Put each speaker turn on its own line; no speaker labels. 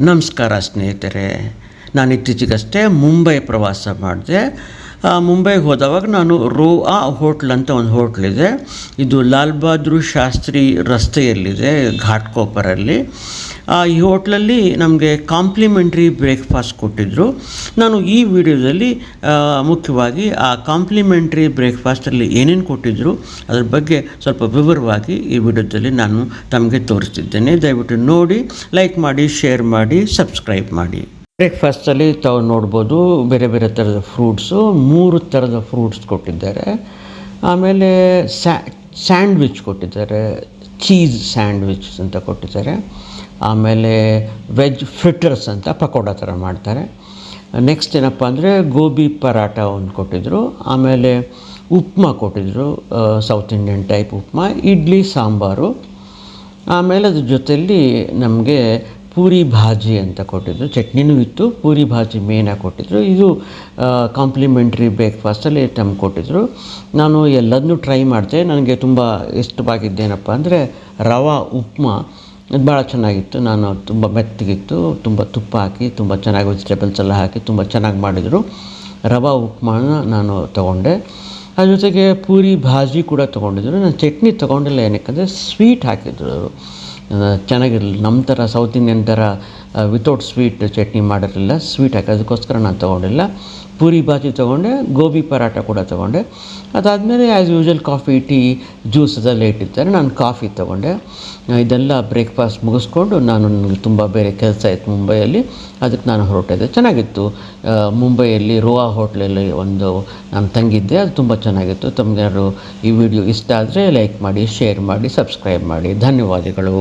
ನಮಸ್ಕಾರ ಸ್ನೇಹಿತರೆ ನಾನು ಇತ್ತೀಚೆಗಷ್ಟೇ ಮುಂಬೈ ಪ್ರವಾಸ ಮಾಡಿದೆ. ಮುಂಬೈಗೆ ಹೋದವಾಗ ನಾನು ರೋ ಆ ಹೋಟ್ಲ್ ಅಂತ ಒಂದು ಹೋಟ್ಲಿದೆ ಇದು. ಲಾಲ್ ಬಹದ್ದೂರ್ ಶಾಸ್ತ್ರಿ ರಸ್ತೆಯಲ್ಲಿದೆ ಘಾಟ್ಕೋಪರಲ್ಲಿ ಆ, ಈ ಹೋಟ್ಲಲ್ಲಿ ನಮಗೆ ಕಾಂಪ್ಲಿಮೆಂಟ್ರಿ ಬ್ರೇಕ್ಫಾಸ್ಟ್ ಕೊಟ್ಟಿದ್ದರು ನಾನು ಈ ವಿಡಿಯೋದಲ್ಲಿ ಮುಖ್ಯವಾಗಿ ಆ ಕಾಂಪ್ಲಿಮೆಂಟ್ರಿ ಬ್ರೇಕ್ಫಾಸ್ಟಲ್ಲಿ ಏನೇನು ಕೊಟ್ಟಿದ್ದರು ಅದ್ರ ಬಗ್ಗೆ ಸ್ವಲ್ಪ ವಿವರವಾಗಿ ಈ ವಿಡಿಯೋದಲ್ಲಿ ನಾನು ತಮಗೆ ತೋರಿಸ್ತಿದ್ದೇನೆ. ದಯವಿಟ್ಟು ನೋಡಿ ಲೈಕ್ ಮಾಡಿ ಶೇರ್ ಮಾಡಿ ಸಬ್ಸ್ಕ್ರೈಬ್ ಮಾಡಿ. ಬ್ರೇಕ್ಫಾಸ್ಟಲ್ಲಿ ತಾವು ನೋಡ್ಬೋದು ಬೇರೆ ಬೇರೆ ಥರದ ಫ್ರೂಟ್ಸು ಮೂರು ಥರದ ಫ್ರೂಟ್ಸ್ ಕೊಟ್ಟಿದ್ದಾರೆ. ಆಮೇಲೆ ಸ್ಯಾ ಸ್ಯಾಂಡ್ವಿಚ್ ಕೊಟ್ಟಿದ್ದಾರೆ. ಚೀಸ್ ಸ್ಯಾಂಡ್ವಿಚ್ ಅಂತ ಕೊಟ್ಟಿದ್ದಾರೆ. ಆಮೇಲೆ ವೆಜ್ ಫ್ರಿಟರ್ಸ್ ಅಂತ ಪಕೋಡ ಥರ ಮಾಡ್ತಾರೆ. ನೆಕ್ಸ್ಟ್ ಏನಪ್ಪ ಅಂದರೆ ಗೋಬಿ ಪರಾಟ ಒಂದು ಕೊಟ್ಟಿದ್ದರು ಆಮೇಲೆ ಉಪ್ಮಾ ಕೊಟ್ಟಿದ್ದರು south Indian type upma, idli, sambar. ಆಮೇಲೆ ಅದ್ರ ಜೊತೆಯಲ್ಲಿ ನಮಗೆ ಪೂರಿ ಭಾಜಿ ಅಂತ ಕೊಟ್ಟಿದ್ರು. ಚಟ್ನಿನೂ ಇತ್ತು, ಪೂರಿ ಭಾಜಿ ಮೇನಾಗಿ ಕೊಟ್ಟಿದ್ರು. ಇದು ಕಾಂಪ್ಲಿಮೆಂಟ್ರಿ ಬ್ರೇಕ್ಫಾಸ್ಟಲ್ಲಿ ನಮ್ಗೆ ಕೊಟ್ಟಿದ್ರು. ನಾನು ಎಲ್ಲದನ್ನೂ ಟ್ರೈ ಮಾಡಿದೆ. ನನಗೆ ತುಂಬ ಇಷ್ಟವಾಗಿದ್ದೇನಪ್ಪ ಅಂದರೆ ರವಾ, ಉಪ್ಮಾ, ಅದು ಭಾಳ ಚೆನ್ನಾಗಿತ್ತು. ನಾನು ತುಂಬ ಮೆತ್ತಗಿತ್ತು, ತುಂಬ ತುಪ್ಪ ಹಾಕಿ, ತುಂಬ ಚೆನ್ನಾಗಿ ವೆಜಿಟೇಬಲ್ಸ್ ಎಲ್ಲ ಹಾಕಿ, ತುಂಬ ಚೆನ್ನಾಗಿ ಮಾಡಿದರು. ರವಾ, ಉಪ್ಮಾನ ನಾನು ತೊಗೊಂಡೆ. ಅದ್ರ ಜೊತೆಗೆ ಪೂರಿ ಭಾಜಿ ಕೂಡ ತೊಗೊಂಡಿದ್ರು. ನಾನು ಚಟ್ನಿ ತೊಗೊಂಡಿಲ್ಲ ಏನಕ್ಕಂದರೆ ಸ್ವೀಟ್ ಹಾಕಿದ್ರು ಅವರು. ಚೆನ್ನಾಗಿರಲಿಲ್ಲ ನಮ್ಮ ಥರ ಸೌತ್ ಇಂಡಿಯನ್ ಥರ ವಿತೌಟ್ ಸ್ವೀಟ್ ಚಟ್ನಿ ಮಾಡಿರಲಿಲ್ಲ ಸ್ವೀಟ್ ಹಾಕಿ. ಅದಕ್ಕೋಸ್ಕರ ನಾನು ತೊಗೊಂಡಿಲ್ಲ. ಪೂರಿ ಬಾಜಿ ತೊಗೊಂಡೆ, ಗೋಬಿ ಪರಾಟ ಕೂಡ ತೊಗೊಂಡೆ. ಅದಾದಮೇಲೆ as usual coffee tea juice ಅದೆಲ್ಲ ಇಟ್ಟಿರ್ತಾರೆ ನಾನು ಕಾಫಿ ತೊಗೊಂಡೆ. ಇದೆಲ್ಲ ಬ್ರೇಕ್ಫಾಸ್ಟ್ ಮುಗಿಸ್ಕೊಂಡು ನಾನು ನನಗೆ ತುಂಬ ಬೇರೆ ಕೆಲಸ ಇತ್ತು ಮುಂಬೈಯಲ್ಲಿ. ಅದಕ್ಕೆ ನಾನು ಹೊರಟಿದ್ದೆ ಚೆನ್ನಾಗಿತ್ತು. ಮುಂಬೈಯಲ್ಲಿ ರೋವಾ ಹೋಟ್ಲಲ್ಲಿ ಒಂದು ನಾನು ತಂಗಿದ್ದೆ. ಅದು ತುಂಬ ಚೆನ್ನಾಗಿತ್ತು. ತಮಗೇನಾದ್ರು ಈ ವಿಡಿಯೋ ಇಷ್ಟ ಆದರೆ ಲೈಕ್ ಮಾಡಿ ಶೇರ್ ಮಾಡಿ ಸಬ್ಸ್ಕ್ರೈಬ್ ಮಾಡಿ. ಧನ್ಯವಾದಗಳು.